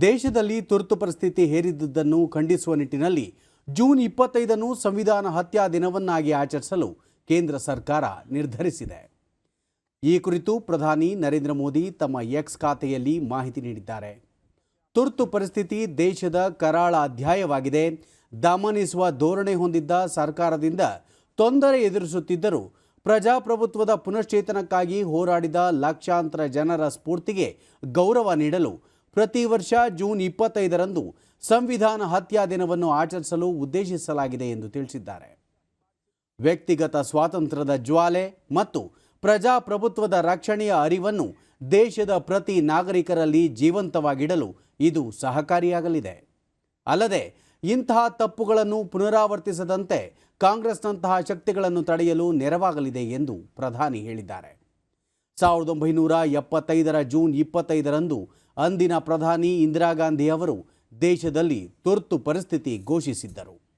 ದೇಶದಲ್ಲಿ ತುರ್ತು ಪರಿಸ್ಥಿತಿ ಹೇರಿದ್ದುದನ್ನು ಖಂಡಿಸುವ ನಿಟ್ಟಿನಲ್ಲಿ ಜೂನ್ ಇಪ್ಪತ್ತೈದನ್ನು ಸಂವಿಧಾನ ಹತ್ಯಾ ದಿನವನ್ನಾಗಿ ಆಚರಿಸಲು ಕೇಂದ್ರ ಸರ್ಕಾರ ನಿರ್ಧರಿಸಿದೆ. ಈ ಕುರಿತು ಪ್ರಧಾನಿ ನರೇಂದ್ರ ಮೋದಿ ತಮ್ಮ ಎಕ್ಸ್ ಖಾತೆಯಲ್ಲಿ ಮಾಹಿತಿ ನೀಡಿದ್ದಾರೆ. ತುರ್ತು ಪರಿಸ್ಥಿತಿ ದೇಶದ ಕರಾಳ ಅಧ್ಯಾಯವಾಗಿದೆ. ದಮನಿಸುವ ಧೋರಣೆ ಹೊಂದಿದ್ದ ಸರ್ಕಾರದಿಂದ ತೊಂದರೆ ಎದುರಿಸುತ್ತಿದ್ದರೂ ಪ್ರಜಾಪ್ರಭುತ್ವದ ಪುನಶ್ಚೇತನಕ್ಕಾಗಿ ಹೋರಾಡಿದ ಲಕ್ಷಾಂತರ ಜನರ ಸ್ಫೂರ್ತಿಗೆ ಗೌರವ ನೀಡಲು ಪ್ರತಿ ವರ್ಷ ಜೂನ್ ಇಪ್ಪತ್ತೈದರಂದು ಸಂವಿಧಾನ ಹತ್ಯಾ ದಿನವನ್ನು ಆಚರಿಸಲು ಉದ್ದೇಶಿಸಲಾಗಿದೆ ಎಂದು ತಿಳಿಸಿದ್ದಾರೆ. ವ್ಯಕ್ತಿಗತ ಸ್ವಾತಂತ್ರ್ಯದ ಜ್ವಾಲೆ ಮತ್ತು ಪ್ರಜಾಪ್ರಭುತ್ವದ ರಕ್ಷಣೆಯ ಅರಿವನ್ನು ದೇಶದ ಪ್ರತಿ ನಾಗರಿಕರಲ್ಲಿ ಜೀವಂತವಾಗಿಡಲು ಇದು ಸಹಕಾರಿಯಾಗಲಿದೆ. ಅಲ್ಲದೆ, ಇಂತಹ ತಪ್ಪುಗಳನ್ನು ಪುನರಾವರ್ತಿಸದಂತೆ ಕಾಂಗ್ರೆಸ್ನಂತಹ ಶಕ್ತಿಗಳನ್ನು ತಡೆಯಲು ನೆರವಾಗಲಿದೆ ಎಂದು ಪ್ರಧಾನಿ ಹೇಳಿದ್ದಾರೆ. ಸಾವಿರದ ಒಂಬೈನೂರ ಎಪ್ಪತ್ತೈದರ ಜೂನ್ ಇಪ್ಪತ್ತೈದರಂದು ಅಂದಿನ ಪ್ರಧಾನಿ ಇಂದಿರಾ ಗಾಂಧಿ ಅವರು ದೇಶದಲ್ಲಿ ತುರ್ತು ಪರಿಸ್ಥಿತಿ ಘೋಷಿಸಿದ್ದರು.